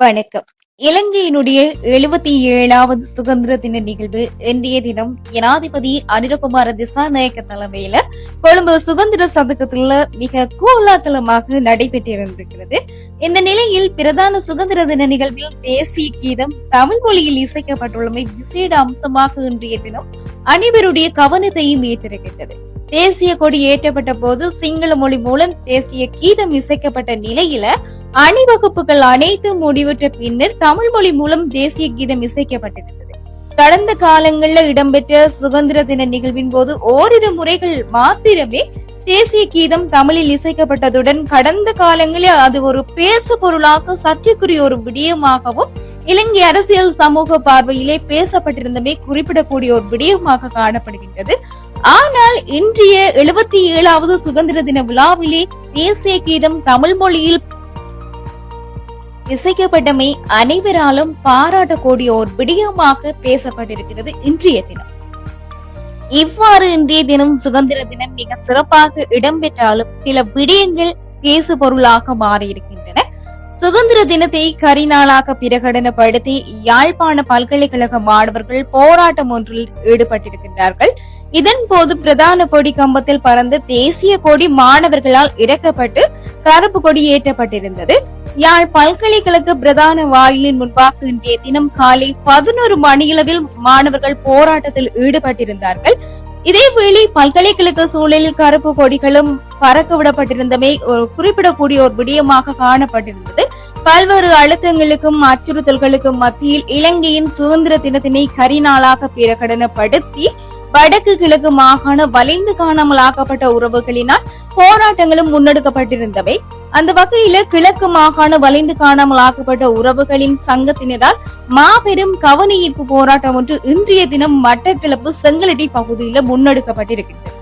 வணக்கம். இலங்கையினுடைய எழுபத்தி ஏழாவது சுதந்திர தின நிகழ்வு இன்றைய தினம் ஜனாதிபதி அனிரகுமார திசாநாயக்க தலைமையில கொழும்பு சுதந்திர சதுக்கத்துல மிக கோலாகலமாக நடைபெற்றிருந்திருக்கிறது. இந்த நிலையில் பிரதான சுதந்திர தின நிகழ்வில் தேசிய கீதம் தமிழ் மொழியில் இசைக்கப்பட்டுள்ளமை விசேட அம்சமாக இன்றைய தினம் அனைவருடைய கவனத்தையும் ஈர்த்திருக்கின்றது. தேசிய கொடி ஏற்றப்பட்ட போது சிங்கள மொழி மூலம் தேசிய கீதம் இசைக்கப்பட்ட நிலையில அணிவகுப்புகள் அனைத்தும் முடிவுற்ற பின்னர் தமிழ் மொழி மூலம் தேசிய கீதம் இசைக்கப்பட்டிருந்தது. கடந்த காலங்களில் இடம்பெற்ற சுதந்திர தின நிகழ்வின் போது ஓரிரு முறைகள் மாத்திரமே தேசிய கீதம் தமிழில் இசைக்கப்பட்டதுடன் கடந்த காலங்களில் அது ஒரு பேசு பொருளாக சர்ச்சைக்குரிய ஒரு விடயமாகவும் இலங்கை அரசியல் சமூக பார்வையிலே பேசப்பட்டிருந்தமே குறிப்பிடக்கூடிய ஒரு விடயமாக காணப்படுகின்றது. ஆனால் இன்றைய எழுபத்தி ஏழாவது சுதந்திர தின விழாவிலே தேசிய கீதம் தமிழ் மொழியில் இசைக்கப்பட்டமை அனைவராலும் பாராட்டக்கூடிய ஒரு விடயமாக பேசப்பட்டிருக்கிறது இன்றைய தினம். இவ்வாறு இன்றைய தினம் சுதந்திர தினம் மிக சிறப்பாக இடம்பெற்றாலும் சில விடயங்கள் பேசு பொருளாக மாறியிருக்கின்றன. சுதந்திர தினத்தை கரிநாளாக பிரகடனப்படுத்தி யாழ்ப்பாண பல்கலைக்கழக மாணவர்கள் போராட்டம் ஒன்றில் ஈடுபட்டிருக்கின்றார்கள். இதன் போது பிரதான கொடி கம்பத்தில் பறந்து தேசிய கொடி மாணவர்களால் இறக்கப்பட்டு கருப்பு கொடி ஏற்றப்பட்டிருந்தது. யாழ் பல்கலைக்கழக பிரதான வாயிலின் முன்பாக இன்றைய தினம் காலை பதினோரு மணியளவில் மாணவர்கள் போராட்டத்தில் ஈடுபட்டிருந்தார்கள். இதேவேளை பல்கலைக்கழக சூழலில் கருப்பு கொடிகளும் பறக்க விடப்பட்டிருந்தமை ஒரு குறிப்பிடக்கூடிய ஒரு விடயமாக காணப்பட்டிருந்தது. பல்வேறு அழுத்தங்களுக்கும் அச்சுறுத்தல்களுக்கும் மத்தியில் இலங்கையின் சுதந்திர தினத்தினை கரிநாளாக பிரகடனப்படுத்தி வடக்கு கிழக்கு மாகாண வளைந்து காணாமல் ஆக்கப்பட்ட உறவுகளினால் போராட்டங்களும் முன்னெடுக்கப்பட்டிருந்தவை. அந்த வகையில கிழக்கு மாகாண வளைந்து காணாமல் ஆக்கப்பட்ட உறவுகளின் சங்கத்தினரால் மாபெரும் கவனஈர்ப்பு போராட்டம் ஒன்று இன்றைய தினம் மட்டக்கிழப்பு செங்கலடி பகுதியில முன்னெடுக்கப்பட்டிருக்கிறது.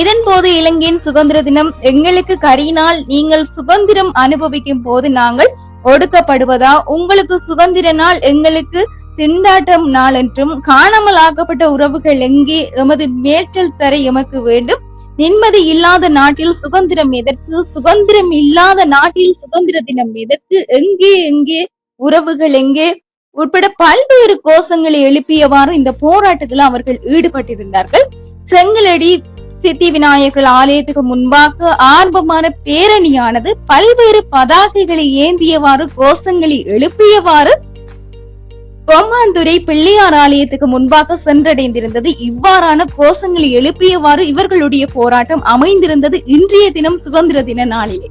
இதன் போது இலங்கையின் சுதந்திர தினம் எங்களுக்கு கரியினால் நீங்கள் சுதந்திரம் அனுபவிக்கும் போது நாங்கள் ஒடுக்கப்படுவதா? உங்களுக்கு சுதந்திர நாள் எங்களுக்கு திண்டாட்டம் நாள் என்றும் காணாமல் ஆக்கப்பட்ட உறவுகள் எங்கே? எமது மேற்றல் தர எமக்கு வேண்டும். நிம்மதி இல்லாத நாட்டில் சுதந்திரம் எதற்கு? சுதந்திரம் இல்லாத நாட்டில் சுதந்திர தினம் எதற்கு? எங்கே எங்கே? உறவுகள் எங்கே? உட்பட பல்வேறு கோஷங்களை எழுப்பியவாறு இந்த போராட்டத்தில் அவர்கள் ஈடுபட்டிருந்தார்கள். செங்கலடி சித்தி விநாயகர் ஆலயத்துக்கு முன்பாக ஆர்வமான பேரணியானது பல்வேறு பதாகைகளை ஏந்தியவாறு கோஷங்களை எழுப்பியவாறு பொம்மாந்துறை பிள்ளையார் ஆலயத்துக்கு முன்பாக சென்றடைந்திருந்தது. இவ்வாறான கோஷங்களை எழுப்பியவாறு இவர்களுடைய போராட்டம் அமைந்திருந்தது. இன்றைய தினம் சுதந்திர தின நாளிலே.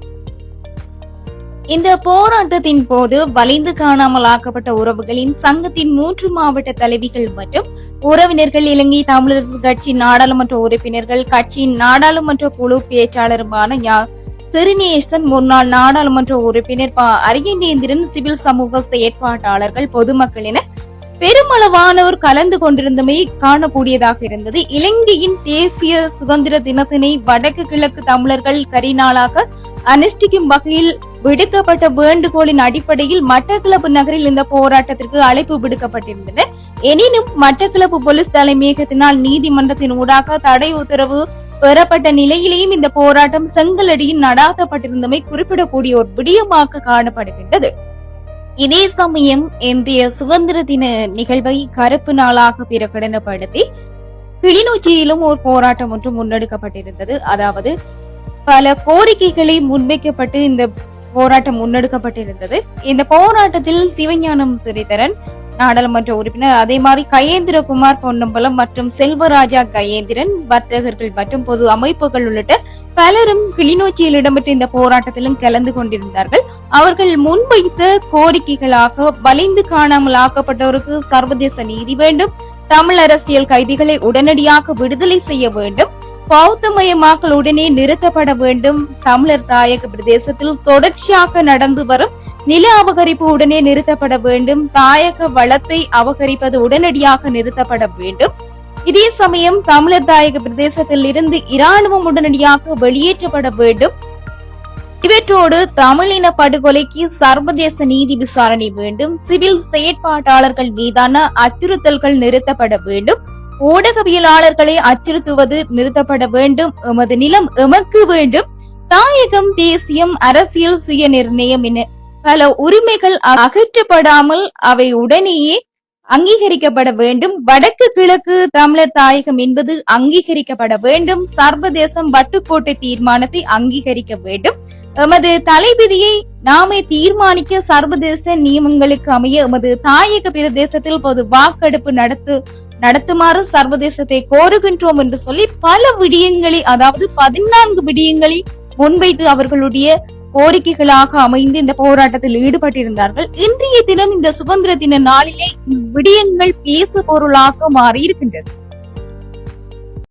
இந்த போராட்டத்தின் போது வலிந்து காணாமல் ஆக்கப்பட்ட உறவுகளின் சங்கத்தின் மூன்று மாவட்ட தலைவிகள் மற்றும் உறவினர்கள் இலங்கை தமிழரசு கட்சி நாடாளுமன்ற உறுப்பினர்கள் கட்சியின் நாடாளுமன்ற குழு பேச்சாளருமான சிறுநேசன் முன்னாள் நாடாளுமன்ற உறுப்பினர் ப அரியநேந்திரன் சிவில் சமூக செயற்பாட்டாளர்கள் பொதுமக்கள் என பெருமளவானோர் கலந்து கொண்டிருந்தமை காணக்கூடியதாக இருந்தது. இலங்கையின் தேசிய சுதந்திர தினத்தினை வடக்கு கிழக்கு தமிழர்கள் கரிநாளாக அனுஷ்டிக்கும் வகையில் விடுக்கப்பட்ட வேண்டுகோளின் அடிப்படையில் மட்டக்களப்பு நகரில் இந்த போராட்டத்திற்கு அழைப்பு விடுக்கப்பட்டிருந்தன. எனினும் மட்டக்களப்பு போலீஸ் தலைமையகத்தினால் நீதிமன்றத்தின் ஊடாக தடை உத்தரவு பெறப்பட்ட நிலையிலேயும் இந்த போராட்டம் செங்கலடியில் நடாத்தப்பட்டிருந்தமை குறிப்பிடக்கூடிய ஒரு விடயமாக காணப்படுகின்றது. இதே சமயம் இந்திய சுதந்திர தின நிகழ்வை கருப்பு நாளாக பிரகடனப்படுத்தி கிளிநொச்சியிலும் ஒரு போராட்டம் ஒன்று முன்னெடுக்கப்பட்டிருந்தது. அதாவது பல கோரிக்கைகளை முன்வைக்கப்பட்டு இந்த போராட்டம் முன்னெடுக்கப்பட்டிருந்தது. இந்த போராட்டத்தில் சிவஞானம் சிறிதரன் நாடாளுமன்ற உறுப்பினர். அதே மாதிரி கயேந்திரகுமார் பொன்னம்பலம் மற்றும் செல்வராஜா கயேந்திரன் வர்த்தகர்கள் மற்றும் பொது அமைப்புகள் உள்ளிட்ட பலரும் கிளிநொச்சியில் இடம்பெற்ற இந்த போராட்டத்திலும் கலந்து கொண்டிருந்தார்கள். அவர்கள் முன்வைத்த கோரிக்கைகளாக வலிந்து காணாமல் ஆக்கப்பட்டவருக்கு சர்வதேச நீதி வேண்டும். தமிழ் அரசியல் கைதிகளை உடனடியாக விடுதலை செய்ய வேண்டும். பௌத்தமயமாக்கல் உடனே நிறுத்தப்பட வேண்டும். தமிழர் தாயக பிரதேசத்தில் தொடர்ச்சியாக நடந்து வரும் நில அபகரிப்பு உடனே நிறுத்தப்பட வேண்டும். தாயக வளத்தை அபகரிப்பது உடனடியாக நிறுத்தப்பட வேண்டும். இதே சமயம் தமிழர் தாயக பிரதேசத்தில் இருந்து இராணுவம் உடனடியாக வெளியேற்றப்பட வேண்டும். இவற்றோடு தமிழின படுகொலைக்கு சர்வதேச நீதி விசாரணை வேண்டும். சிவில் செயற்பாட்டாளர்கள் மீதான அச்சுறுத்தல்கள் நிறுத்தப்பட வேண்டும். ஊடகவியலாளர்களை அச்சுறுத்துவது நிறுத்தப்பட வேண்டும். எமது நிலம் எமக்கு வேண்டும். தாயகம் தேசியம் அரசியல் சுய நிர்ணயம் என பல உரிமைகள் அகற்றப்படாமல் அவை உடனேயே அங்கீகரிக்கப்பட வேண்டும். வடக்கு கிழக்கு தமிழர் தாயகம் என்பது அங்கீகரிக்கப்பட வேண்டும். சர்வதேசம் வட்டுக்கோட்டை தீர்மானத்தை அங்கீகரிக்க வேண்டும். எமது தலைவிதியை நாமே தீர்மானிக்க சர்வதேச நியமங்களுக்கு அமைய எமது தாயக பிரதேசத்தில் பொது வாக்கெடுப்பு நடத்து நடத்துமாறு சர்வதேசத்தை கோருகின்றோம் என்று சொல்லி பல விடியங்களை அதாவது பதினான்கு விடியங்களை முன்வைத்து அவர்களுடைய கோரிக்கைகளாக அமைந்து இந்த போராட்டத்தில் ஈடுபட்டிருந்தார்கள். இன்றைய தினம் இந்த சுதந்திர தின நாளிலே விடயங்கள் பேசு பொருளாக மாறி இருக்கின்றது